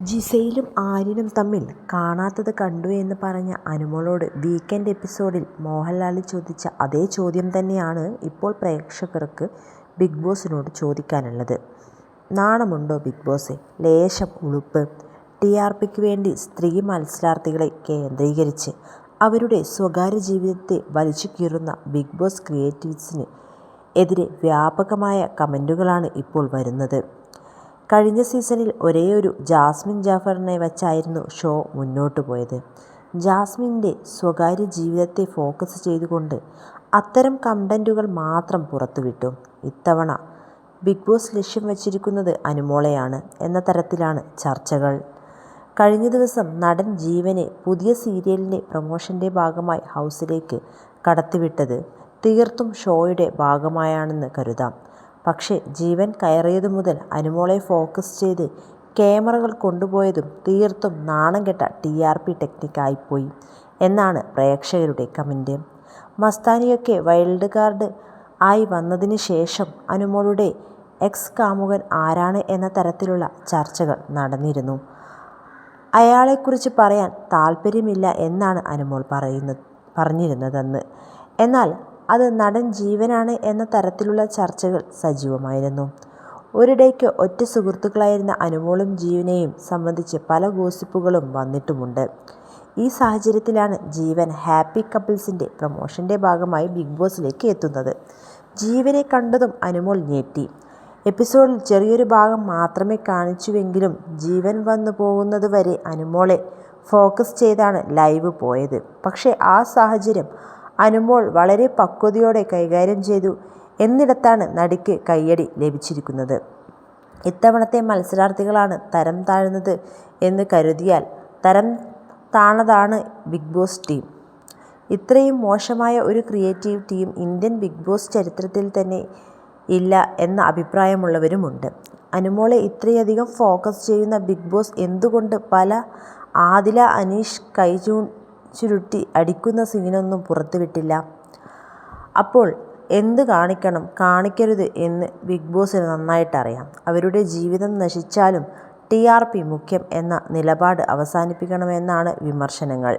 ജിസയിലും ആര്യനും തമ്മിൽ കാണാത്തത് കണ്ടു എന്ന് പറഞ്ഞ അനുമോളോട് വീക്കെൻഡ് എപ്പിസോഡിൽ മോഹൻലാൽ ചോദിച്ച അതേ ചോദ്യം തന്നെയാണ് ഇപ്പോൾ പ്രേക്ഷകർക്ക് ബിഗ് ബോസിനോട് ചോദിക്കാനുള്ളത്. നാണമുണ്ടോ ബിഗ് ബോസേ? ലേശം ഉളുപ്പ്. ടി ആർ പിക്ക് വേണ്ടി സ്ത്രീ മത്സരാർത്ഥികളെ കേന്ദ്രീകരിച്ച് അവരുടെ സ്വകാര്യ ജീവിതത്തെ വലിച്ചു കീറുന്ന ബിഗ് ബോസ് ക്രിയേറ്റീവ്സിന് എതിരെ വ്യാപകമായ കമന്റുകളാണ് ഇപ്പോൾ വരുന്നത്. കഴിഞ്ഞ സീസണിൽ ഒരേയൊരു ജാസ്മിൻ ജാഫറിനെ വച്ചായിരുന്നു ഷോ മുന്നോട്ട് പോയത്. ജാസ്മിന്റെ സ്വകാര്യ ജീവിതത്തെ ഫോക്കസ് ചെയ്തുകൊണ്ട് അത്തരം കണ്ടന്റുകൾ മാത്രം പുറത്തുവിട്ടു. ഇത്തവണ ബിഗ് ബോസ് ലക്ഷ്യം വച്ചിരിക്കുന്നത് അനുമോളയാണ് എന്ന തരത്തിലാണ് ചർച്ചകൾ. കഴിഞ്ഞ ദിവസം നടൻ ജീവനെ പുതിയ സീരിയലിന്റെ പ്രൊമോഷന്റെ ഭാഗമായി ഹൗസിലേക്ക് കടത്തിവിട്ടത് തീർത്തും ഷോയുടെ ഭാഗമായാണെന്ന് കരുതാം. പക്ഷേ ജീവൻ കയറിയതു മുതൽ അനുമോളെ ഫോക്കസ് ചെയ്ത് ക്യാമറകൾ കൊണ്ടുപോയതും തീർത്തും നാണം കെട്ട ടി ആർ പി ടെക്നിക്കായിപ്പോയി എന്നാണ് പ്രേക്ഷകരുടെ കമന്റ്. മസ്താനിയൊക്കെ വൈൽഡ് കാർഡ് ആയി വന്നതിന് ശേഷം അനുമോളുടെ എക്സ് കാമുകൻ ആരാണ് എന്ന തരത്തിലുള്ള ചർച്ചകൾ നടന്നിരുന്നു. അയാളെക്കുറിച്ച് പറയാൻ താല്പര്യമില്ല എന്നാണ് അനുമോൾ പറയുന്നത് പറഞ്ഞിരുന്നതെന്ന്. എന്നാൽ അത് നടൻ ജീവനാണ് എന്ന തരത്തിലുള്ള ചർച്ചകൾ സജീവമായിരുന്നു. ഒരിടയ്ക്ക് ഒറ്റ സുഹൃത്തുക്കളായിരുന്ന അനുമോളും ജീവനെയും സംബന്ധിച്ച് പല ഗോസിപ്പുകളും വന്നിട്ടുമുണ്ട്. ഈ സാഹചര്യത്തിലാണ് ജീവൻ ഹാപ്പി കപ്പിൾസിന്റെ പ്രൊമോഷന്റെ ഭാഗമായി ബിഗ് ബോസിലേക്ക് എത്തുന്നത്. ജീവനെ കണ്ടതും അനുമോൾ ഞെട്ടി. എപ്പിസോഡിൽ ചെറിയൊരു ഭാഗം മാത്രമേ കാണിച്ചുവെങ്കിലും ജീവൻ വന്നു പോകുന്നത് വരെ അനുമോളെ ഫോക്കസ് ചെയ്താണ് ലൈവ് പോയത്. പക്ഷേ ആ സാഹചര്യം അനുമോൾ വളരെ പക്വതയോടെ കൈകാര്യം ചെയ്തു എന്നിടത്താണ് നടിക്ക് കയ്യടി ലഭിച്ചിരിക്കുന്നത്. ഇത്തവണത്തെ മത്സരാർത്ഥികളാണ് തരം താഴ്ന്നത് എന്ന് കരുതിയാൽ തരം താണതാണ് ബിഗ് ബോസ് ടീം. ഇത്രയും മോശമായ ഒരു creative team Indian Bigg Boss ചരിത്രത്തിൽ തന്നെ ഇല്ല എന്ന അഭിപ്രായമുള്ളവരുമുണ്ട്. അനുമോളെ ഇത്രയധികം ഫോക്കസ് ചെയ്യുന്ന ബിഗ് ബോസ് എന്തുകൊണ്ട് പല ആദില അനീഷ് കൈ ചുരുട്ടി അടിക്കുന്ന സീനൊന്നും പുറത്തുവിട്ടില്ല. അപ്പോൾ എന്ത് കാണിക്കണം കാണിക്കരുത് എന്ന് ബിഗ് ബോസിന് നന്നായിട്ടറിയാം. അവരുടെ ജീവിതം നശിച്ചാലും ടിആർപി മുഖ്യം എന്ന നിലപാട് അവസാനിപ്പിക്കണമെന്നാണ് വിമർശനങ്ങൾ.